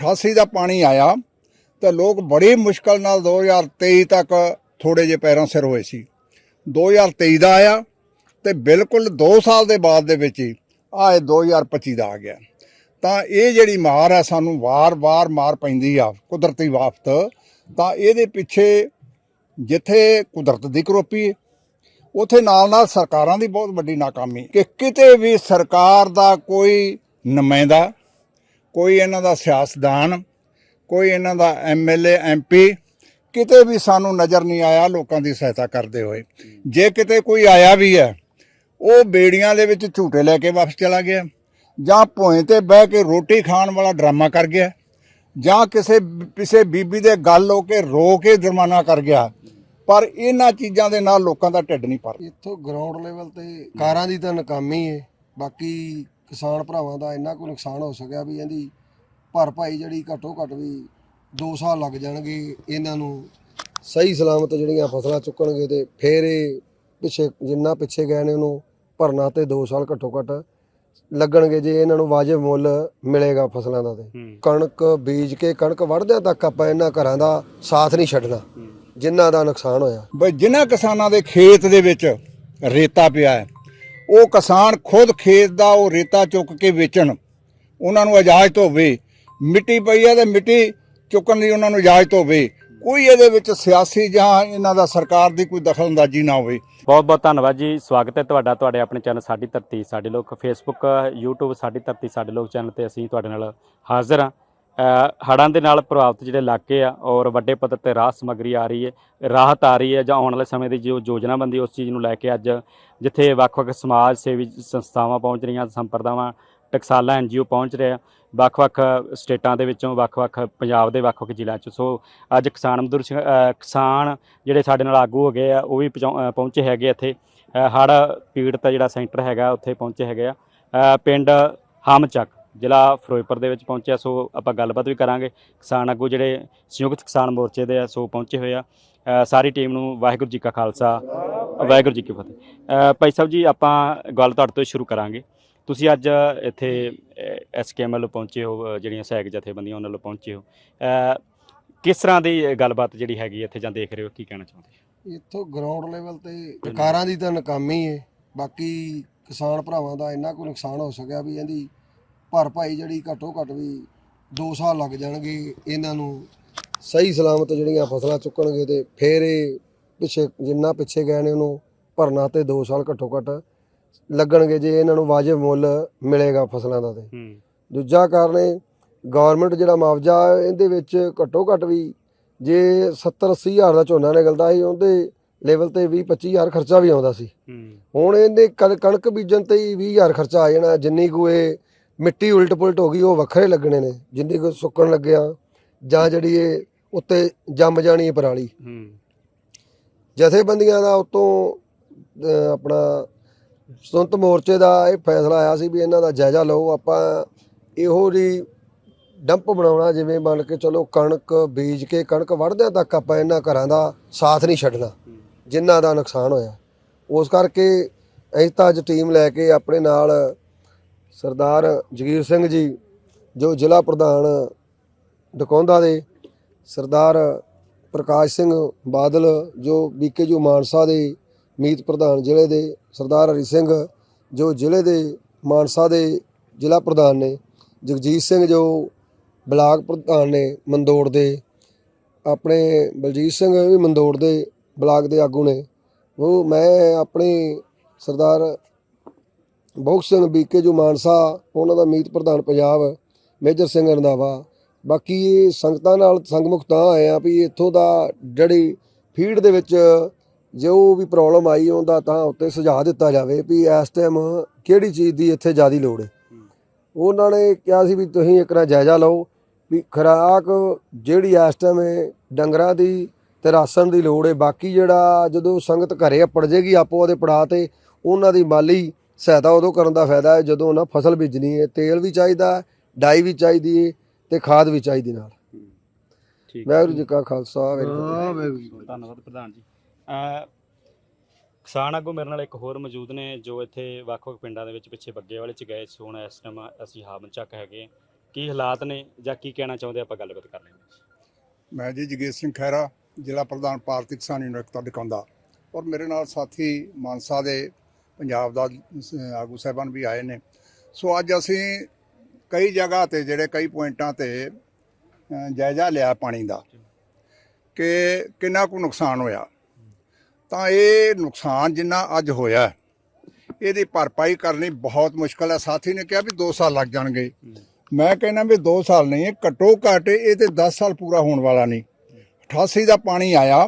88 ਦਾ ਪਾਣੀ ਆਇਆ ਤਾਂ ਲੋਕ ਬੜੀ ਮੁਸ਼ਕਲ ਨਾਲ 2023 ਤੱਕ ਥੋੜੇ ਜਿਹੇ ਪੈਰਾਂ ਸਿਰ ਹੋਏ ਸੀ। 2023 ਦਾ ਆਇਆ ਤੇ ਬਿਲਕੁਲ 2 ਸਾਲ ਦੇ ਬਾਅਦ ਦੇ ਵਿੱਚ ਹੀ ਆ ਇਹ 2025 ਦਾ ਆ ਗਿਆ। ਤਾਂ ਇਹ ਜਿਹੜੀ ਮਾਰ ਹੈ ਸਾਨੂੰ ਵਾਰ-ਵਾਰ ਮਾਰ ਪੈਂਦੀ ਆ, ਕੁਦਰਤੀ ਆਫਤ ਤਾਂ ਇਹਦੇ ਪਿੱਛੇ ਜਿੱਥੇ ਕੁਦਰਤ ਦੀ ਕਰੋਪੀ ਹੈ, ਉਥੇ ਨਾਲ-ਨਾਲ ਸਰਕਾਰਾਂ ਦੀ ਬਹੁਤ ਵੱਡੀ ਨਾਕਾਮੀ। ਕਿ ਕਿਤੇ ਵੀ ਸਰਕਾਰ ਦਾ ਕੋਈ ਨੁਮਾਇੰਦਾ ਕੋਈ ਇਹਨਾਂ ਦਾ ਸਿਆਸਤਦਾਨ, ਕੋਈ ਇਹਨਾਂ ਦਾ ਐਮਐਲਏ ਐਮਪੀ ਕਿਤੇ ਵੀ ਸਾਨੂੰ ਨਜ਼ਰ ਨਹੀਂ ਆਇਆ ਲੋਕਾਂ ਦੀ ਸਹਾਇਤਾ ਕਰਦੇ ਹੋਏ। ਜੇ ਕਿਤੇ ਕੋਈ ਆਇਆ ਵੀ ਹੈ, ਉਹ ਬੇੜੀਆਂ ਦੇ ਵਿੱਚ ਝੂਟੇ ਲੈ ਕੇ ਵਾਪਸ ਚਲਾ ਗਿਆ, ਜਾਂ ਭੋਏ ਤੇ ਬਹਿ ਕੇ ਰੋਟੀ ਖਾਣ ਵਾਲਾ ਡਰਾਮਾ ਕਰ ਗਿਆ, ਜਾਂ ਕਿਸੇ ਕਿਸੇ ਬੀਬੀ ਦੇ ਗੱਲ ਹੋ ਕੇ ਰੋ ਕੇ ਜੁਰਮਾਨਾ ਕਰ ਗਿਆ, ਪਰ ਇਹਨਾਂ ਚੀਜ਼ਾਂ ਦੇ ਨਾਲ ਲੋਕਾਂ ਦਾ ਢਿੱਡ ਨਹੀਂ ਭਰਦਾ। ਇੱਥੋਂ ਗਰਾਊਂਡ ਲੈਵਲ ਤੇ ਕਾਰਾਂ ਦੀ ਤਾਂ ਨਾਕਾਮੀ ਹੈ ਬਾਕੀ ਕਿਸਾਨ ਭਰਾਵਾਂ ਦਾ ਇੰਨਾ ਕੁ ਨੁਕਸਾਨ ਹੋ ਸਕਿਆ ਵੀ ਇਹਦੀ ਭਰਪਾਈ ਜਿਹੜੀ ਘੱਟੋ ਘੱਟ ਵੀ 2 ਸਾਲ ਲੱਗ ਜਾਣਗੇ ਇਹਨਾਂ ਨੂੰ ਸਹੀ ਸਲਾਮਤ ਜਿਹੜੀਆਂ ਫਸਲਾਂ ਚੁੱਕਣਗੇ ਤੇ ਫੇਰ ਇਹ ਪਿੱਛੇ ਜਿੰਨਾ ਪਿੱਛੇ ਗਏ ਨੇ ਉਹਨੂੰ ਭਰਨਾ ਤੇ 2 ਸਾਲ ਘੱਟੋ ਘੱਟ ਲੱਗਣਗੇ ਜੇ ਇਹਨਾਂ ਨੂੰ ਵਾਜਬ ਮੁੱਲ ਮਿਲੇਗਾ ਫਸਲਾਂ ਦਾ ਤੇ। ਕਣਕ ਬੀਜ ਕੇ ਕਣਕ ਵੜਦਿਆਂ ਤੱਕ ਆਪਾਂ ਇਹਨਾਂ ਘਰਾਂ ਦਾ ਸਾਥ ਨਹੀਂ ਛੱਡਣਾ ਜਿਨ੍ਹਾਂ ਦਾ ਨੁਕਸਾਨ ਹੋਇਆ। ਬਈ ਜਿਨ੍ਹਾਂ ਕਿਸਾਨਾਂ ਦੇ ਖੇਤ ਦੇ ਵਿੱਚ ਰੇਤਾ ਪਿਆ ਹੈ ਉਹ ਕਿਸਾਨ ਖੁਦ ਖੇਤ ਦਾ ਉਹ ਰੇਤਾ ਚੁੱਕ ਕੇ ਵੇਚਣ, ਉਹਨਾਂ ਨੂੰ ਇਜਾਜ਼ਤ ਹੋਵੇ ਮਿੱਟੀ ਪਈ ਹੈ ਤੇ ਮਿੱਟੀ ਚੁੱਕਣ ਦੀ ਉਹਨਾਂ ਨੂੰ ਇਜਾਜ਼ਤ ਹੋਵੇ ਕੋਈ ਇਹਦੇ ਵਿੱਚ ਸਿਆਸੀ ਜਾਂ ਇਹਨਾਂ ਦਾ ਸਰਕਾਰ ਦੀ ਕੋਈ ਦਖਲਅੰਦਾਜ਼ੀ ਨਾ ਹੋਵੇ। ਬਹੁਤ ਬਹੁਤ ਧੰਨਵਾਦ ਜੀ। ਸਵਾਗਤ ਹੈ ਤੁਹਾਡਾ, ਤੁਹਾਡੇ ਆਪਣੇ ਚੈਨਲ ਸਾਡੀ ਧਰਤੀ, ਸਾਡੇ ਲੋਕ ਫੇਸਬੁੱਕ YouTube, ਸਾਡੀ ਧਰਤੀ, ਸਾਡੇ ਲੋਕ ਚੈਨਲ ਤੇ ਅਸੀਂ ਤੁਹਾਡੇ ਨਾਲ ਹਾਜ਼ਰ ਹਾਂ। ਹੜ੍ਹਾਂ ਦੇ ਨਾਲ ਪ੍ਰਭਾਵਿਤ ਜਿਹੜੇ ਇਲਾਕੇ ਆ ਔਰ ਵੱਡੇ ਪੱਧਰ ਤੇ ਰਾਹਤ ਸਮੱਗਰੀ ਆ ਰਹੀ ਹੈ, ਰਾਹਤ ਆ ਰਹੀ ਹੈ ਜਾਂ ਆਉਣ ਵਾਲੇ ਸਮੇਂ ਦੀ ਜੋ ਯੋਜਨਾਬੰਦੀ ਉਸ ਚੀਜ਼ ਨੂੰ ਲੈ ਕੇ ਅੱਜ ਜਿੱਥੇ ਵੱਖ-ਵੱਖ ਸਮਾਜ ਸੇਵੀ ਸੰਸਥਾਵਾਂ ਪਹੁੰਚ ਰਹੀਆਂ, ਸੰਪਰਦਾਵਾਂ, ਟਕਸਾਲਾ ਐਨਜੀਓ ਪਹੁੰਚ ਰਿਹਾ ਵੱਖ-ਵੱਖ ਸਟੇਟਾਂ ਦੇ ਵਿੱਚੋਂ ਵੱਖ-ਵੱਖ ਪੰਜਾਬ ਦੇ ਵੱਖ-ਵੱਖ ਜ਼ਿਲ੍ਹਿਆਂ ਚ। ਸੋ ਅੱਜ ਕਿਸਾਨ ਮਜ਼ਦੂਰ ਕਿਸਾਨ ਜਿਹੜੇ ਸਾਡੇ ਨਾਲ ਆਗੂ ਹੋ ਗਏ ਆ, ਉਹ ਵੀ ਪਹੁੰਚਾਉ- ਪਹੁੰਚੇ ਹੈਗੇ ਇੱਥੇ। ਹੜ ਪੀੜਤ ਜਿਹੜਾ ਸੈਂਟਰ ਹੈਗਾ, ਉੱਥੇ ਪਹੁੰਚੇ ਹੈਗੇ ਆ। ਪਿੰਡ ਹਮਚੱਕ। ਜ਼ਿਲ੍ਹਾ ਫਿਰੋਜ਼ਪੁਰ ਦੇ ਵਿੱਚ ਪਹੁੰਚਿਆ, ਸੋ ਆਪਾਂ ਗੱਲਬਾਤ ਵੀ ਕਰਾਂਗੇ। ਕਿਸਾਨ ਆਗੂ ਜਿਹੜੇ ਸੰਯੁਕਤ ਕਿਸਾਨ ਮੋਰਚੇ ਦੇ ਆ, ਸੋ ਪਹੁੰਚੇ ਹੋਏ ਆ। ਸਾਰੀ ਟੀਮ ਨੂੰ ਵਾਹਿਗੁਰੂ ਜੀ ਕਾ ਖਾਲਸਾ, ਵਾਹਿਗੁਰੂ ਜੀ ਕੀ ਫਤਿਹ। ਭਾਈ ਸਾਹਿਬ ਜੀ, ਆਪਾਂ ਗੱਲ ਤੁਹਾਡੇ ਤੋਂ ਸ਼ੁਰੂ ਕਰਾਂਗੇ। ਤੁਸੀਂ ਅੱਜ ਇੱਥੇ ਐਸਕੇਐਮ ਵੱਲੋਂ ਪਹੁੰਚੇ ਹੋ ਜਿਹੜੀਆਂ ਸਹਾਇਕ ਜਥੇਬੰਦੀਆਂ ਉਹਨਾਂ ਵੱਲੋਂ ਪਹੁੰਚੇ ਹੋ। ਕਿਸ ਤਰ੍ਹਾਂ ਦੀ ਗੱਲਬਾਤ ਜਿਹੜੀ ਹੈਗੀ ਇੱਥੇ ਜਾਂ ਦੇਖ ਰਹੇ ਹੋ, ਕੀ ਕਹਿਣਾ ਚਾਹੁੰਦੇ? ਇੱਥੋਂ ਗਰਾਊਂਡ ਲੈਵਲ ਤੇ ਸਰਕਾਰਾਂ ਦੀ ਤਾਂ ਨਕਾਮੀ ਹੈ ਬਾਕੀ ਕਿਸਾਨ ਭਰਾਵਾਂ ਦਾ ਇੰਨਾ ਕੁ ਨੁਕਸਾਨ ਹੋ ਸਕਿਆ ਵੀ ਇਹਦੀ ਭਰਪਾਈ ਜਿਹੜੀ ਘੱਟੋ ਘੱਟ ਵੀ 2 ਸਾਲ ਲੱਗ ਜਾਣਗੇ ਇਹਨਾਂ ਨੂੰ ਸਹੀ ਸਲਾਮਤ ਜਿਹੜੀਆਂ ਫਸਲਾਂ ਚੁੱਕਣਗੇ ਤੇ ਫੇਰ ਇਹ ਪਿੱਛੇ ਜਿੰਨਾ ਪਿੱਛੇ ਗਏ ਨੇ ਉਹਨੂੰ ਭਰਨਾ ਤੇ 2 ਸਾਲ ਘੱਟੋ ਘੱਟ ਲੱਗਣਗੇ ਜੇ ਇਹਨਾਂ ਨੂੰ ਵਾਜਬ ਮੁੱਲ ਮਿਲੇਗਾ ਫਸਲਾਂ ਦਾ ਤੇ। ਦੂਜਾ ਕਾਰਨ ਹੈ ਗਵਰਨਮੈਂਟ ਜਿਹੜਾ ਮੁਆਵਜ਼ਾ ਇਹਦੇ ਵਿੱਚ ਘੱਟੋ ਘੱਟ ਵੀ ਜੇ 70 80 ਹਜ਼ਾਰ ਦਾ ਝੋਨਾ ਨਿਕਲਦਾ ਸੀ ਉਹਦੇ ਲੈਵਲ ਤੇ 20 25 ਹਜ਼ਾਰ ਖਰਚਾ ਵੀ ਆਉਂਦਾ ਸੀ। ਹੁਣ ਇਹਦੇ ਕਣ- ਕਣਕ ਬੀਜਣ ਤੇ ਹੀ 20 ਹਜ਼ਾਰ ਖਰਚਾ ਆ ਜਾਣਾ ਜਿੰਨੀ ਕੁ ਇਹ ਮਿੱਟੀ ਉਲਟ ਪੁਲਟ ਹੋ ਗਈ ਉਹ ਵੱਖਰੇ ਲੱਗਣੇ ਨੇ ਜਿੰਨੀ ਕੁ ਸੁੱਕਣ ਲੱਗਿਆ ਜਾਂ ਜਿਹੜੀ ਇਹ ਉੱਤੇ ਜੰਮ ਜਾਣੀ ਹੈ ਪਰਾਲੀ। ਹੂੰ। ਜਥੇਬੰਦੀਆਂ ਦਾ ਉਤੋਂ ਆਪਣਾ ਸੁੰਤ ਮੋਰਚੇ ਦਾ ਇਹ ਫੈਸਲਾ ਆਇਆ ਸੀ ਵੀ ਇਹਨਾਂ ਦਾ ਜਾਇਜ਼ਾ ਲਓ ਆਪਾਂ ਇਹੋ ਜੀ ਡੰਪ ਬਣਾਉਣਾ ਜਿਵੇਂ ਬਣ ਕੇ ਚਲੋ ਕਣਕ ਬੀਜ ਕੇ ਕਣਕ ਵੜਦਿਆਂ ਤੱਕ ਆਪਾਂ ਇਹਨਾਂ ਘਰਾਂ ਦਾ ਸਾਥ ਨਹੀਂ ਛੱਡਣਾ ਜਿਨ੍ਹਾਂ ਦਾ ਨੁਕਸਾਨ ਹੋਇਆ। ਉਸ ਕਰਕੇ ਅਸੀਂ ਤਾਂ ਅੱਜ ਟੀਮ ਲੈ ਕੇ ਆਪਣੇ ਨਾਲ ਸਰਦਾਰ ਜਗੀਰ ਸਿੰਘ ਜੀ, ਜੋ ਜ਼ਿਲ੍ਹਾ ਪ੍ਰਧਾਨ ਡਕੌਂਦਾ ਦੇ, ਸਰਦਾਰ ਪ੍ਰਕਾਸ਼ ਸਿੰਘ ਬਾਦਲ, ਜੋ ਬੀਕੇਯੂ ਮਾਨਸਾ ਦੇ ਮੀਤ ਪ੍ਰਧਾਨ ਜ਼ਿਲ੍ਹੇ ਦੇ, ਸਰਦਾਰ ਹਰੀ ਸਿੰਘ, ਜੋ ਜ਼ਿਲ੍ਹੇ ਦੇ ਮਾਨਸਾ ਦੇ ਜ਼ਿਲ੍ਹਾ ਪ੍ਰਧਾਨ ਨੇ, ਜਗਜੀਤ ਸਿੰਘ ਜੋ ਬਲਾਕ ਪ੍ਰਧਾਨ ਨੇ ਮੰਦੋੜ ਦੇ, ਆਪਣੇ ਬਲਜੀਤ ਸਿੰਘ ਵੀ ਮੰਦੋੜ ਦੇ ਬਲਾਕ ਦੇ ਆਗੂ ਨੇ, ਉਹ ਮੈਂ ਆਪਣੀ ਸਰਦਾਰ ਬੋਕ ਸਿੰਘ ਬੀਕੇਯੂ ਮਾਨਸਾ, ਉਹਨਾਂ ਦਾ ਮੀਤ ਪ੍ਰਧਾਨ ਪੰਜਾਬ, ਮੇਜਰ ਸਿੰਘ ਰੰਧਾਵਾ। ਬਾਕੀ ਇਹ ਸੰਗਤਾਂ ਨਾਲ ਸੰਗਮੁਖ ਤਾਂ ਆਏ ਆ ਵੀ ਇੱਥੋਂ ਦਾ ਜਿਹੜੀ ਫੀਡ ਦੇ ਵਿੱਚ ਜੋ ਵੀ ਪ੍ਰੋਬਲਮ ਆਈ, ਉਹਦਾ ਤਾਂ ਉੱਤੇ ਸੁਝਾਅ ਦਿੱਤਾ ਜਾਵੇ ਵੀ ਇਸ ਟਾਈਮ ਕਿਹੜੀ ਚੀਜ਼ ਦੀ ਇੱਥੇ ਜ਼ਿਆਦਾ ਲੋੜ ਹੈ ਉਹਨਾਂ ਨੇ ਕਿਹਾ ਸੀ ਵੀ ਤੁਸੀਂ ਇੱਕ ਨਾ ਜਾਇਜ਼ਾ ਲਓ ਵੀ ਖੁਰਾਕ ਜਿਹੜੀ ਇਸ ਟਾਈਮ ਡੰਗਰਾਂ ਦੀ ਤੇ ਰਾਸ਼ਨ ਦੀ ਲੋੜ ਹੈ ਬਾਕੀ ਜਿਹੜਾ ਜਦੋਂ ਸੰਗਤ ਘਰੇ ਅਪੜ ਜੇਗੀ ਆਪੋ ਉਹਦੇ ਪੜਾ ਤੇ, ਉਹਨਾਂ ਦੀ ਮਾਲੀ ਸਹਾਇਤਾ ਉਦੋਂ ਕਰਨ ਦਾ ਫਾਇਦਾ ਹੈ ਜਦੋਂ ਉਹਨਾਂ ਫਸਲ ਬੀਜਣੀ ਹੈ ਤੇਲ ਵੀ ਚਾਹੀਦਾ ਡਾਈ ਵੀ ਚਾਹੀਦੀ ਹੈ ਤੇ ਖਾਦ ਵੀ ਚਾਹੀਦੀ ਨਾਲ। ਠੀਕ। ਵਾਹਿਗੁਰੂ ਜੀ ਕਾ ਖਾਲਸਾ ਵਾਹਿਗੁਰੂ ਜੀ। ਧੰਨਵਾਦ ਪ੍ਰਧਾਨ ਜੀ। ਅ, ਕਿਸਾਨ ਆਗੂ ਮੇਰੇ ਨਾਲ ਇੱਕ ਹੋਰ ਮੌਜੂਦ ਨੇ ਜੋ ਇੱਥੇ ਵੱਖ-ਵੱਖ ਪਿੰਡਾਂ ਦੇ ਵਿੱਚ ਪਿੱਛੇ ਬੱਗੇ ਵਾਲੇ ਚ ਗਏ ਸੀ। ਹੁਣ ਇਸ ਟਾਈਮ ਅਸੀਂ ਹਾਮਨ ਚੱਕ ਹੈਗੇ ਕੀ ਹਾਲਾਤ ਨੇ ਜਾਂ ਕੀ ਕਹਿਣਾ ਚਾਹੁੰਦੇ ਆਪਾਂ ਗੱਲਬਾਤ ਕਰ ਲੈਂਦੇ ਮੈਂ ਜੀ ਜਗੀਰ ਸਿੰਘ ਖਹਿਰਾ ਜ਼ਿਲ੍ਹਾ ਪ੍ਰਧਾਨ ਭਾਰਤੀ ਕਿਸਾਨ ਯੂਨੀਅਨ ਡਕੌਂਦਾ ਔਰ ਮੇਰੇ ਨਾਲ ਸਾਥੀ ਮਾਨਸਾ ਦੇ ਪੰਜਾਬ ਦਾ ਆਗੂ ਸਾਹਿਬਾਨ ਵੀ ਆਏ ਨੇ। ਸੋ ਅੱਜ ਅਸੀਂ ਕਈ ਜਗ੍ਹਾ ਤੇ, ਜਿਹੜੇ ਕਈ ਪੁਆਇੰਟਾਂ ਤੇ ਜਾਇਜ਼ਾ ਲਿਆ ਪਾਣੀ ਦਾ ਕਿ ਕਿੰਨਾ ਕੁ ਨੁਕਸਾਨ ਹੋਇਆ। ਤਾਂ ਇਹ ਨੁਕਸਾਨ ਜਿੰਨਾ ਅੱਜ ਹੋਇਆ, ਇਹਦੀ ਭਰਪਾਈ ਕਰਨੀ ਬਹੁਤ ਮੁਸ਼ਕਲ ਹੈ। ਸਾਥੀ ਨੇ ਕਿਹਾ ਵੀ 2 ਸਾਲ ਲੱਗ ਜਾਣਗੇ। ਮੈਂ ਕਹਿੰਦਾ ਵੀ 2 ਸਾਲ ਨਹੀਂ ਹੈ ਘੱਟੋ ਘੱਟ ਇਹ ਤੇ 10 ਸਾਲ ਪੂਰਾ ਹੋਣ ਵਾਲਾ ਨਹੀਂ। 88 ਦਾ ਪਾਣੀ ਆਇਆ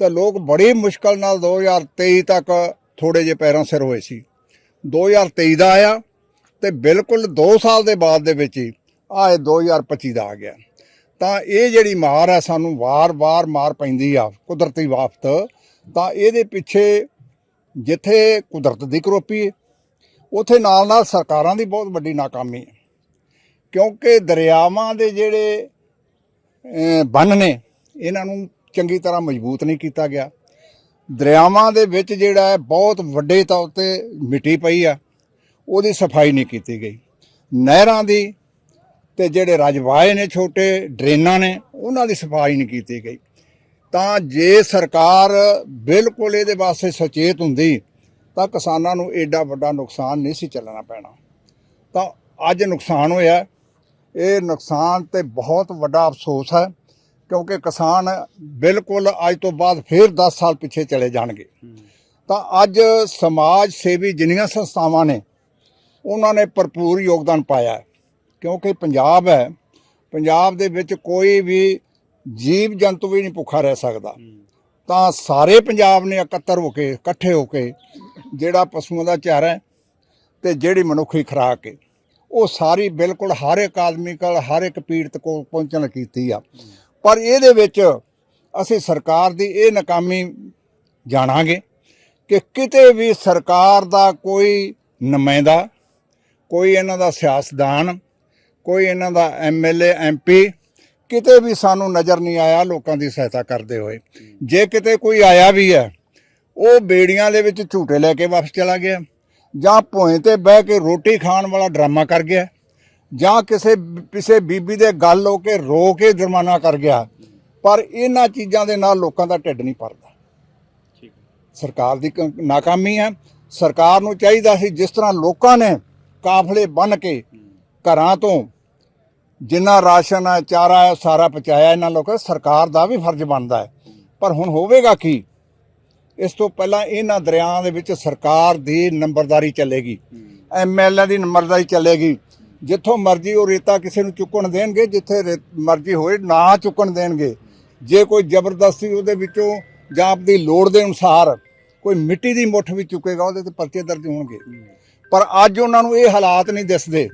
ਤਾਂ ਲੋਕ ਬੜੀ ਮੁਸ਼ਕਲ ਨਾਲ 2023 ਤੱਕ ਥੋੜੇ ਜਿਹੇ ਪੈਰਾਂ ਸਿਰ ਹੋਏ ਸੀ। 2023 ਦਾ ਆਇਆ ਤੇ ਬਿਲਕੁਲ 2 ਸਾਲ ਦੇ ਬਾਅਦ ਦੇ ਵਿੱਚ ਹੀ ਆ ਇਹ 2025 ਦਾ ਆ ਗਿਆ। ਤਾਂ ਇਹ ਜਿਹੜੀ ਮਾਰ ਹੈ ਸਾਨੂੰ ਵਾਰ-ਵਾਰ ਮਾਰ ਪੈਂਦੀ ਆ ਕੁਦਰਤੀ ਆਫਤ ਤਾਂ ਇਹਦੇ ਪਿੱਛੇ ਜਿੱਥੇ ਕੁਦਰਤ ਦੀ ਕਰੋਪੀ ਹੈ ਉਥੇ ਨਾਲ ਨਾਲ ਸਰਕਾਰਾਂ ਦੀ ਬਹੁਤ ਵੱਡੀ ਨਾਕਾਮੀ ਹੈ ਕਿਉਂਕਿ ਦਰਿਆਵਾਂ ਦੇ ਜਿਹੜੇ ਬੰਨ ਨੇ, ਇਹਨਾਂ ਨੂੰ ਚੰਗੀ ਤਰ੍ਹਾਂ ਮਜ਼ਬੂਤ ਨਹੀਂ ਕੀਤਾ ਗਿਆ। ਦਰਿਆਵਾਂ ਦੇ ਵਿੱਚ ਜਿਹੜਾ ਹੈ, ਬਹੁਤ ਵੱਡੇ ਤੌਰ ਤੇ ਮਿੱਟੀ ਪਈ ਆ, ਉਹਦੀ ਸਫ਼ਾਈ ਨਹੀਂ ਕੀਤੀ ਗਈ। ਨਹਿਰਾਂ ਦੀ ਤੇ ਜਿਹੜੇ ਰਜਵਾਏ ਨੇ, ਛੋਟੇ ਡਰੇਨਾਂ ਨੇ, ਉਹਨਾਂ ਦੀ ਸਫ਼ਾਈ ਨਹੀਂ ਕੀਤੀ ਗਈ। ਤਾਂ ਜੇ ਸਰਕਾਰ ਬਿਲਕੁਲ ਇਹਦੇ ਵਾਸਤੇ ਸੁਚੇਤ ਹੁੰਦੀ, ਤਾਂ ਕਿਸਾਨਾਂ ਨੂੰ ਐਡਾ ਵੱਡਾ ਨੁਕਸਾਨ ਨਹੀਂ ਸੀ ਚੱਲਣਾ ਪੈਣਾ। ਤਾਂ ਅੱਜ ਨੁਕਸਾਨ ਹੋਇਆ। ਇਹ ਨੁਕਸਾਨ ਤੇ ਬਹੁਤ ਵੱਡਾ ਅਫਸੋਸ ਹੈ। ਕਿਉਂਕਿ ਕਿਸਾਨ ਬਿਲਕੁਲ ਅੱਜ ਤੋਂ ਬਾਅਦ ਫਿਰ 10 ਸਾਲ ਪਿੱਛੇ ਚਲੇ ਜਾਣਗੇ। ਤਾਂ ਅੱਜ ਸਮਾਜ ਸੇਵੀ ਜਿੰਨੀਆਂ ਸੰਸਥਾਵਾਂ ਨੇ, ਉਹਨਾਂ ਨੇ ਭਰਪੂਰ ਯੋਗਦਾਨ ਪਾਇਆ ਕਿਉਂਕਿ ਪੰਜਾਬ ਹੈ, ਪੰਜਾਬ ਦੇ ਵਿੱਚ ਕੋਈ ਵੀ ਜੀਵ ਜੰਤੂ ਵੀ ਨਹੀਂ ਭੁੱਖਾ ਰਹਿ ਸਕਦਾ। ਤਾਂ ਸਾਰੇ ਪੰਜਾਬ ਨੇ ਇਕੱਤਰ ਹੋ ਕੇ, ਇਕੱਠੇ ਹੋ ਕੇ ਜਿਹੜਾ ਪਸ਼ੂਆਂ ਦਾ ਚਾਰਾ ਹੈ ਤੇ ਜਿਹੜੀ ਮਨੁੱਖੀ ਖੁਰਾਕ ਹੈ, ਉਹ ਸਾਰੀ ਬਿਲਕੁਲ ਹਰ ਇੱਕ ਆਦਮੀ ਕੋਲ, ਹਰ ਇੱਕ ਪੀੜਤ ਕੋਲ ਪਹੁੰਚਣ ਕੀਤੀ ਆ। ਪਰ ਇਹਦੇ ਵਿੱਚ ਅਸੀਂ ਸਰਕਾਰ ਦੀ ਇਹ ਨਾਕਾਮੀ ਜਾਣਾਂਗੇ ਕਿ ਕਿਤੇ ਵੀ ਸਰਕਾਰ ਦਾ ਕੋਈ ਨੁਮਾਇੰਦਾ, ਕੋਈ ਇਹਨਾਂ ਦਾ ਸਿਆਸਤਦਾਨ, ਕੋਈ ਇਹਨਾਂ ਦਾ ਐਮਐਲਏ ਐਮਪੀ ਕਿਤੇ ਵੀ ਸਾਨੂੰ ਨਜ਼ਰ ਨਹੀਂ ਆਇਆ ਲੋਕਾਂ ਦੀ ਸਹਾਇਤਾ ਕਰਦੇ ਹੋਏ। ਜੇ ਕਿਤੇ ਕੋਈ ਆਇਆ ਵੀ ਹੈ, ਉਹ ਬੇੜੀਆਂ ਦੇ ਵਿੱਚ ਝੂਟੇ ਲੈ ਕੇ ਵਾਪਸ ਚਲਾ ਗਿਆ ਜਾਂ ਭੋਏ ਤੇ ਬਹਿ ਕੇ ਰੋਟੀ ਖਾਣ ਵਾਲਾ ਡਰਾਮਾ ਕਰ ਗਿਆ। ਜਾਂ ਕਿਸੇ ਕਿਸੇ ਬੀਬੀ ਦੇ ਗੱਲ ਹੋ ਕੇ ਰੋ ਕੇ ਜੁਰਮਾਨਾ ਕਰ ਗਿਆ ਪਰ ਇਹਨਾਂ ਚੀਜ਼ਾਂ ਦੇ ਨਾਲ ਲੋਕਾਂ ਦਾ ਢਿੱਡ ਨਹੀਂ ਭਰਦਾ। ਠੀਕ ਸਰਕਾਰ ਦੀ ਨਾਕਾਮੀ ਹੈ। ਸਰਕਾਰ ਨੂੰ ਚਾਹੀਦਾ ਸੀ ਜਿਸ ਤਰ੍ਹਾਂ ਲੋਕਾਂ ਨੇ ਕਾਫਲੇ ਬੰਨ ਕੇ ਘਰਾਂ ਤੋਂ ਜਿੰਨਾ ਰਾਸ਼ਨ ਹੈ ਚਾਰਾ ਹੈ ਸਾਰਾ ਪਹੁੰਚਾਇਆ ਇਹਨਾਂ ਲੋਕਾਂ ਸਰਕਾਰ ਦਾ ਵੀ ਫਰਜ਼ ਬਣਦਾ ਹੈ। ਪਰ ਹੁਣ ਹੋਵੇਗਾ ਕੀ? ਇਸ ਤੋਂ ਪਹਿਲਾਂ ਇਹਨਾਂ ਦਰਿਆਵਾਂ ਦੇ ਵਿੱਚ ਸਰਕਾਰ ਦੀ ਨੰਬਰਦਾਰੀ ਚੱਲੇਗੀ। ਐਮਐਲਏ ਦੀ ਨੰਬਰਦਾਰੀ ਚੱਲੇਗੀ। ਜਿੱਥੋਂ ਮਰਜ਼ੀ ਉਹ ਰੇਤਾ ਕਿਸੇ ਨੂੰ ਚੁੱਕਣ ਦੇਣਗੇ, ਜਿੱਥੇ ਰੇ- ਮਰਜ਼ੀ ਹੋਏ, ਨਾ ਚੁੱਕਣ ਦੇਣਗੇ। ਜੇ ਕੋਈ ਜ਼ਬਰਦਸਤੀ ਉਹਦੇ ਵਿੱਚੋਂ ਜਾਂ ਆਪਦੀ ਲੋੜ ਦੇ ਅਨੁਸਾਰ ਕੋਈ ਮਿੱਟੀ ਦੀ ਮੁੱਠ ਵੀ ਚੁੱਕੇਗਾ, ਉਹਦੇ ਤੇ ਪਰਚੇ ਦਰਜ ਹੋਣਗੇ। ਪਰ ਅੱਜ ਉਹਨਾਂ ਨੂੰ ਇਹ ਹਾਲਾਤ ਨਹੀਂ ਦਿਸਦੇ।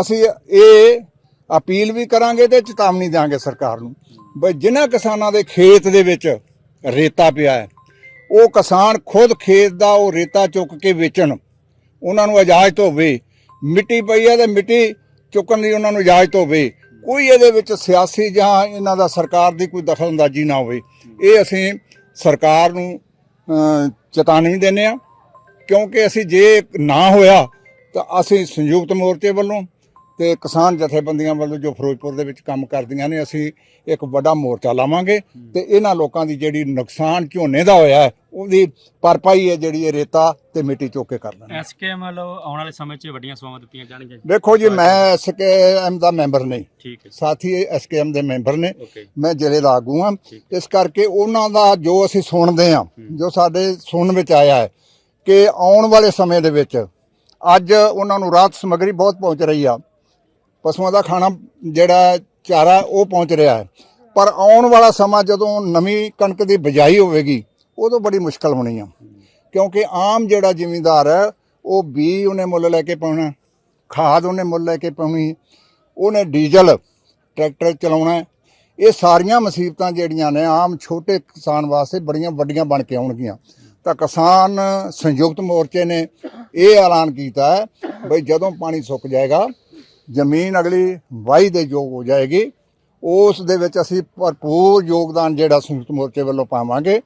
ਅਸੀਂ ਇਹ ਅਪੀਲ ਵੀ ਕਰਾਂਗੇ ਤੇ ਚੇਤਾਵਨੀ ਦਿਆਂਗੇ ਸਰਕਾਰ ਨੂੰ ਬਈ ਜਿਨ੍ਹਾਂ ਕਿਸਾਨਾਂ ਦੇ ਖੇਤ ਦੇ ਵਿੱਚ ਰੇਤਾ ਪਿਆ ਹੈ, ਉਹ ਕਿਸਾਨ ਖੁਦ ਖੇਤ ਦਾ ਉਹ ਰੇਤਾ ਚੁੱਕ ਕੇ ਵੇਚਣ, ਉਹਨਾਂ ਨੂੰ ਇਜਾਜ਼ਤ ਹੋਵੇ ਮਿੱਟੀ ਪਈ ਹੈ ਤੇ ਮਿੱਟੀ ਚੁੱਕਣ ਦੀ ਉਹਨਾਂ ਨੂੰ ਇਜਾਜ਼ਤ ਹੋਵੇ। ਕੋਈ ਇਹਦੇ ਵਿੱਚ ਸਿਆਸੀ ਜਾਂ ਇਹਨਾਂ ਦਾ ਸਰਕਾਰ ਦੀ ਕੋਈ ਦਖਲਅੰਦਾਜ਼ੀ ਨਾ ਹੋਵੇ। ਇਹ ਅਸੀਂ ਸਰਕਾਰ ਨੂੰ ਚੇਤਾਵਨੀ ਦਿੰਦੇ ਆ ਕਿਉਂਕਿ ਅਸੀਂ ਜੇ ਨਾ ਹੋਇਆ ਤਾਂ ਅਸੀਂ ਸੰਯੁਕਤ ਮੋਰਚੇ ਵੱਲੋਂ ਤੇ ਕਿਸਾਨ ਜਥੇਬੰਦੀਆਂ ਵੱਲੋਂ ਜੋ ਫਿਰੋਜ਼ਪੁਰ ਦੇ ਵਿੱਚ ਕੰਮ ਕਰਦੀਆਂ ਨੇ ਅਸੀਂ ਇੱਕ ਵੱਡਾ ਮੋਰਚਾ ਲਾਵਾਂਗੇ ਤੇ ਇਹਨਾਂ ਲੋਕਾਂ ਦੀ ਜਿਹੜੀ ਨੁਕਸਾਨ ਝੋਨੇ ਦਾ ਹੋਇਆ ਉਹਦੀ ਭਰਪਾਈ ਹੈ ਜਿਹੜੀ ਇਹ ਰੇਤਾ ਤੇ ਮਿੱਟੀ ਚੁੱਕ ਕੇ ਕਰ ਦੇਣਾ ਐਸਕੇਐਮ ਵੱਲੋਂ ਆਉਣ ਵਾਲੇ ਸਮੇਂ 'ਚ ਵੱਡੀਆਂ ਸੇਵਾਵਾਂ ਦਿੱਤੀਆਂ ਜਾਣਗੀਆਂ? ਵੇਖੋ ਜੀ ਮੈਂ ਐਸਕੇਐਮ ਦਾ ਮੈਂਬਰ ਨਹੀਂ। ਠੀਕ ਹੈ ਸਾਥੀ ਐਸਕੇਐਮ ਦੇ ਮੈਂਬਰ ਨੇ। ਮੈਂ ਜ਼ਿਲ੍ਹੇ ਦਾ ਆਗੂ ਹਾਂ। ਇਸ ਕਰਕੇ ਉਹਨਾਂ ਦਾ ਜੋ ਅਸੀਂ ਸੁਣਦੇ ਹਾਂ। ਜੋ ਸਾਡੇ ਸੁਣਨ ਵਿੱਚ ਆਇਆ ਹੈ ਕਿ ਆਉਣ ਵਾਲੇ ਸਮੇਂ ਦੇ ਵਿੱਚ ਅੱਜ ਉਹਨਾਂ ਨੂੰ ਰਾਹਤ ਸਮੱਗਰੀ ਬਹੁਤ ਪਹੁੰਚ ਰਹੀ ਆ। ਪਸ਼ੂਆਂ ਦਾ ਖਾਣਾ ਜਿਹੜਾ ਚਾਰਾ ਉਹ ਪਹੁੰਚ ਰਿਹਾ ਹੈ। ਪਰ ਆਉਣ ਵਾਲਾ ਸਮਾਂ ਜਦੋਂ ਨਵੀਂ ਕਣਕ ਦੀ ਬਿਜਾਈ ਹੋਵੇਗੀ, ਉਦੋਂ ਬੜੀ ਮੁਸ਼ਕਲ ਹੋਣੀ ਆ। ਕਿਉਂਕਿ ਆਮ ਜਿਹੜਾ ਜ਼ਿਮੀਂਦਾਰ ਹੈ, ਉਹ ਬੀ ਉਹਨੇ ਮੁੱਲ ਲੈ ਕੇ ਪਾਉਣਾ, ਖਾਦ ਉਹਨੇ ਮੁੱਲ ਲੈ ਕੇ ਪਾਉਣੀ, ਉਹਨੇ ਡੀਜ਼ਲ ਟਰੈਕਟਰ ਚਲਾਉਣਾ ਇਹ ਸਾਰੀਆਂ ਮੁਸੀਬਤਾਂ ਜਿਹੜੀਆਂ ਨੇ ਆਮ ਛੋਟੇ ਕਿਸਾਨ ਵਾਸਤੇ ਬੜੀਆਂ ਵੱਡੀਆਂ ਬਣ ਕੇ ਆਉਣਗੀਆਂ। ਤਾਂ ਕਿਸਾਨ ਸੰਯੁਕਤ ਮੋਰਚੇ ਨੇ ਇਹ ਐਲਾਨ ਕੀਤਾ ਹੈ ਬਈ ਜਦੋਂ ਪਾਣੀ ਸੁੱਕ ਜਾਏਗਾ ਜ਼ਮੀਨ ਅਗਲੀ ਵਾਹੀ ਦੇ ਯੋਗ ਹੋ ਜਾਏਗੀ। ਉਸ ਦੇ ਵਿੱਚ ਅਸੀਂ ਭਰਪੂਰ ਯੋਗਦਾਨ ਜਿਹੜਾ ਸੰਯੁਕਤ ਮੋਰਚੇ ਵੱਲੋਂ ਪਾਵਾਂਗੇ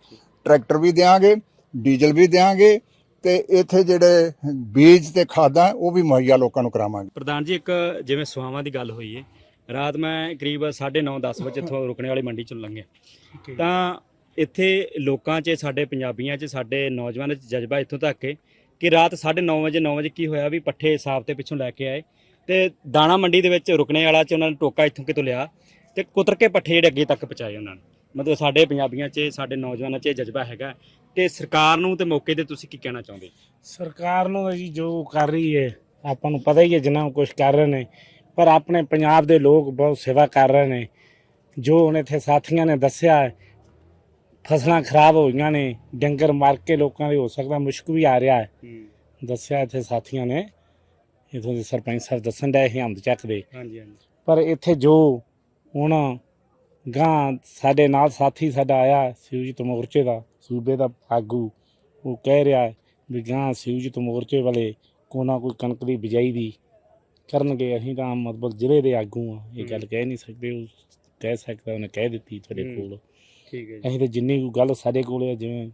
ਟਰੈਕਟਰ ਵੀ ਦੇਵਾਂਗੇ ਡੀਜ਼ਲ ਵੀ ਦੇਵਾਂਗੇ ਤੇ ਇੱਥੇ ਜਿਹੜੇ ਬੀਜ ਤੇ ਖਾਦਾਂ ਉਹ ਵੀ ਮੁਹੱਈਆ ਲੋਕਾਂ ਨੂੰ ਕਰਾਵਾਂਗੇ। ਪ੍ਰਧਾਨ ਜੀ ਇੱਕ ਜਿਵੇਂ ਸਵਾਵਾਂ ਦੀ ਗੱਲ ਹੋਈ ਹੈ ਰਾਤ ਮੈਂ ਕਰੀਬ 9:30 10 ਵਜੇ ਇੱਥੋਂ ਰੁਕਣੇ ਵਾਲੀ ਮੰਡੀ ਚੋਂ ਲੰਘਿਆ। ਤਾਂ ਇੱਥੇ ਲੋਕਾਂ 'ਚ ਸਾਡੇ ਪੰਜਾਬੀਆਂ 'ਚ ਸਾਡੇ ਨੌਜਵਾਨਾਂ 'ਚ ਜਜ਼ਬਾ ਇੱਥੋਂ ਤੱਕ ਹੈ ਕਿ ਰਾਤ 9:30 ਵਜੇ 9 ਵਜੇ ਕੀ ਹੋਇਆ ਵੀ ਪੱਠੇ ਸਾਫ਼ ਤੇ ਪਿੱਛੋਂ ਲੈ ਕੇ ਆਏ। ਤੇ ਦਾਣਾ ਮੰਡੀ ਦੇ ਵਿੱਚ ਰੁਕਣੇ ਵਾਲਾ 'ਚ ਉਹਨਾਂ ਨੇ ਟੋਕਾ ਇੱਥੋਂ ਕਿਤੋਂ ਲਿਆ ਤੇ ਕੁਤਰ ਕੇ ਪੱਠੇ ਜਿਹੜੇ ਅੱਗੇ ਤੱਕ ਪਹੁੰਚਾਏ ਉਹਨਾਂ ਨੇ। ਮਤਲਬ ਸਾਡੇ ਪੰਜਾਬੀਆਂ 'ਚ ਸਾਡੇ ਨੌਜਵਾਨਾਂ 'ਚ ਇਹ ਜਜ਼ਬਾ ਹੈਗਾ। ਤੇ ਸਰਕਾਰ ਨੂੰ ਤੇ ਮੌਕੇ ਤੇ ਤੁਸੀਂ ਕੀ ਕਹਿਣਾ ਚਾਹੁੰਦੇ ਸਰਕਾਰ ਨੂੰ ਜੀ ਜੋ ਕਰ ਰਹੀ ਹੈ ਆਪਾਂ ਨੂੰ ਪਤਾ ਹੀ ਹੈ ਜਿੰਨਾ ਕੁਝ ਕਰ ਰਹੇ ਨੇ। ਪਰ ਆਪਣੇ ਪੰਜਾਬ ਦੇ ਲੋਕ ਬਹੁਤ ਸੇਵਾ ਕਰ ਰਹੇ ਨੇ। ਜੋ ਹੁਣ ਇੱਥੇ ਸਾਥੀਆਂ ਨੇ ਦੱਸਿਆ ਹੈ, ਫਸਲਾਂ ਖਰਾਬ ਹੋਈਆਂ ਨੇ ਡੰਗਰ ਮਾਰ ਕੇ ਲੋਕਾਂ ਦੇ ਹੋ ਸਕਦਾ ਮੁਸ਼ਕ ਵੀ ਆ ਰਿਹਾ ਹੈ। ਦੱਸਿਆ ਇੱਥੇ ਸਾਥੀਆਂ ਨੇ। ਇਥੋਂ ਦੇ ਸਰਪੰਚ ਸਾਹਿਬ ਦੱਸਣ ਦਾ ਇਹ ਹਮਦ ਚੱਕ ਦੇ। ਹਾਂਜੀ ਹਾਂਜੀ। ਪਰ ਇੱਥੇ ਜੋ ਹੁਣ ਗਾਂ ਸਾਡੇ ਨਾਲ ਸਾਥੀ ਸਾਡਾ ਆਇਆ ਸਿਵਜੀਤ ਮੋਰਚੇ ਦਾ ਸੂਬੇ ਦਾ ਆਗੂ ਉਹ ਕਹਿ ਰਿਹਾ ਹੈ ਵੀ ਗਾਂ ਸਿਵਜੀਤ ਮੋਰਚੇ ਵਾਲੇ ਕੋਈ ਨਾ ਕੋਈ ਕਣਕ ਦੀ ਬਿਜਾਈ ਦੀ ਕਰਨਗੇ ਅਸੀਂ ਤਾਂ ਮਤਲਬ ਜ਼ਿਲ੍ਹੇ ਦੇ ਆਗੂ ਆ ਇਹ ਗੱਲ ਕਹਿ ਨਹੀਂ ਸਕਦੇ ਉਹ ਕਹਿ ਸਕਦਾ ਉਹਨੇ ਕਹਿ ਦਿੱਤੀ ਤੁਹਾਡੇ। ਕੋਲ। ਠੀਕ ਹੈ ਜੀ। ਅਸੀਂ ਤਾਂ ਜਿੰਨੀ ਕੋਈ ਗੱਲ ਸਾਡੇ ਕੋਲ ਹੈ ਜਿਵੇਂ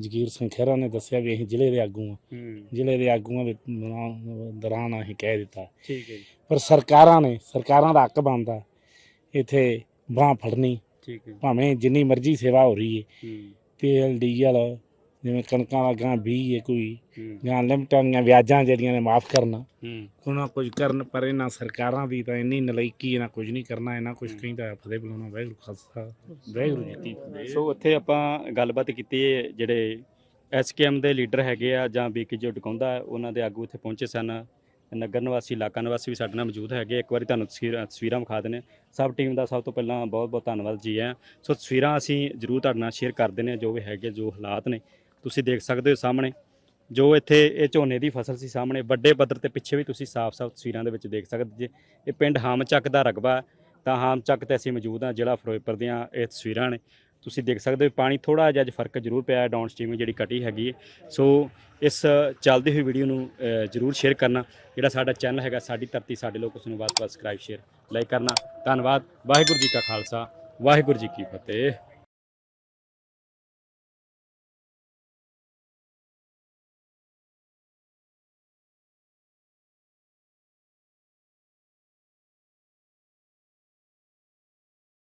ਜਗੀਰ ਸਿੰਘ ਖਹਿਰਾ ਨੇ ਦੱਸਿਆ ਵੀ ਅਸੀਂ ਜ਼ਿਲ੍ਹੇ ਦੇ ਆਗੂ ਆ ਜ਼ਿਲ੍ਹੇ ਦੇ ਆਗੂਆਂ ਦੇ ਦੌਰਾਨ- ਦੌਰਾਨ ਅਸੀਂ ਕਹਿ ਦਿੱਤਾ। ਠੀਕ ਹੈ ਜੀ। ਪਰ ਸਰਕਾਰਾਂ ਨੇ ਸਰਕਾਰਾਂ ਦਾ ਹੱਕ ਬਣਦਾ। ਇੱਥੇ ਬਾਂਹ ਫੜਨੀ ਠੀਕ ਹੈ ਭਾਵੇਂ ਜਿੰਨੀ ਮਰਜ਼ੀ ਸੇਵਾ ਹੋ ਰਹੀ ਹੈ। ਹੂੰ। ਡੀਜ਼ਲ ਜਿਵੇਂ ਕਣਕਾਂ ਦਾ ਗਾਂ ਬੀਜ ਹੈ ਕੋਈ ਜਾਂ ਲਿਮਟਾਂ ਦੀਆਂ ਵਿਆਜਾਂ ਜਿਹੜੀਆਂ ਨੇ ਮਾਫ ਕਰਨਾ। ਹੂੰ। ਕੋਈ ਨਾ ਕੁਝ ਕਰਨ ਪਰ ਇਹਨਾਂ ਸਰਕਾਰਾਂ ਦੀ ਤਾਂ ਇੰਨੀ ਨਲਾਇਕੀ ਇਹਨਾਂ ਕੁਝ ਨਹੀਂ ਕਰਨਾ ਇਹਨਾਂ ਕੁਝ ਕਹਿੰਦਾ ਫਤਿਹ ਬੁਲਾਉਣਾ ਵਾਹਿਗੁਰੂ ਖਾਲਸਾ ਵਾਹਿਗੁਰੂ ਜੀ ਕੀ ਫਤਿਹ। ਸੋ ਉੱਥੇ ਆਪਾਂ ਗੱਲਬਾਤ ਕੀਤੀ ਹੈ ਜਿਹੜੇ ਐਸਕੇਐਮ ਦੇ ਲੀਡਰ ਹੈਗੇ ਆ ਜਾਂ ਬੀਕੇ ਜੋ ਟਿਕਾਉਂਦਾ ਉਹਨਾਂ ਦੇ ਆਗੂ ਇੱਥੇ ਪਹੁੰਚੇ ਸਨ। ਨਗਰ ਨਿਵਾਸੀ ਇਲਾਕਾ ਨਿਵਾਸੀ ਵੀ ਸਾਡੇ ਨਾਲ ਮੌਜੂਦ ਹੈਗੇ। ਇੱਕ ਵਾਰੀ ਤੁਹਾਨੂੰ ਤਸਵੀਰਾਂ ਤਸਵੀਰਾਂ ਵਿਖਾ ਦਿੰਦੇ ਹਾਂ। ਸਭ ਟੀਮ ਦਾ ਸਭ ਤੋਂ ਪਹਿਲਾਂ ਬਹੁਤ ਬਹੁਤ ਧੰਨਵਾਦ ਜੀ ਆ ਸੋ ਤਸਵੀਰਾਂ ਅਸੀਂ ਜਰੂਰ ਤੁਹਾਡੇ ਨਾਲ ਸ਼ੇਅਰ ਕਰ ਦਿੰਦੇ ਹਾਂ ਜੋ ਵੀ ਹੈਗੇ ਜੋ ਹਾਲਾਤ ਨੇ। ਤੁਸੀਂ ਦੇਖ ਸਕਦੇ ਹੋ ਸਾਹਮਣੇ ਜੋ ਇੱਥੇ ਇਹ ਝੋਨੇ ਦੀ ਫਸਲ ਸੀ ਸਾਹਮਣੇ ਵੱਡੇ ਪੱਧਰ ਤੇ ਪਿੱਛੇ ਵੀ ਤੁਸੀਂ ਸਾਫ਼-ਸਾਫ਼ ਤਸਵੀਰਾਂ ਦੇ ਵਿੱਚ ਦੇਖ ਸਕਦੇ ਜੇ। ਇਹ ਪਿੰਡ ਹਾਮਚੱਕ ਦਾ ਰਗਬਾ ਹੈ, ਤਾਂ ਹਾਮਚੱਕ ਤੇ ਅਸੀਂ ਮੌਜੂਦ ਹਾਂ ਜ਼ਿਲ੍ਹਾ ਫਿਰੋਜ਼ਪੁਰ ਦੀਆਂ ਇਹ ਤਸਵੀਰਾਂ ਨੇ। ਤੁਸੀਂ ਦੇਖ ਸਕਦੇ ਹੋ ਪਾਣੀ ਥੋੜਾ ਜਿਹਾ ਅੱਜ ਫ਼ਰਕ ਜ਼ਰੂਰ ਪਿਆ ਡਾਊਨ ਸਟ੍ਰੀਮ ਜਿਹੜੀ ਕਟੀ ਹੈਗੀ ਹੈ। ਸੋ ਇਸ ਚੱਲਦੀ ਹੋਈ ਵੀਡੀਓ ਨੂੰ ਜ਼ਰੂਰ ਸ਼ੇਅਰ ਕਰਨਾ। ਜਿਹੜਾ ਸਾਡਾ ਚੈਨਲ ਹੈਗਾ ਸਾਡੀ ਧਰਤੀ ਸਾਡੇ ਲੋਕ ਉਸ ਨੂੰ ਵੱਧ ਤੋਂ ਵੱਧ ਸਬਸਕ੍ਰਾਈਬ ਸ਼ੇਅਰ ਲਾਈਕ ਕਰਨਾ। ਧੰਨਵਾਦ। ਵਾਹਿਗੁਰੂ ਜੀ ਕਾ ਖਾਲਸਾ ਵਾਹਿਗੁਰੂ ਜੀ ਕੀ ਫਤਿਹ।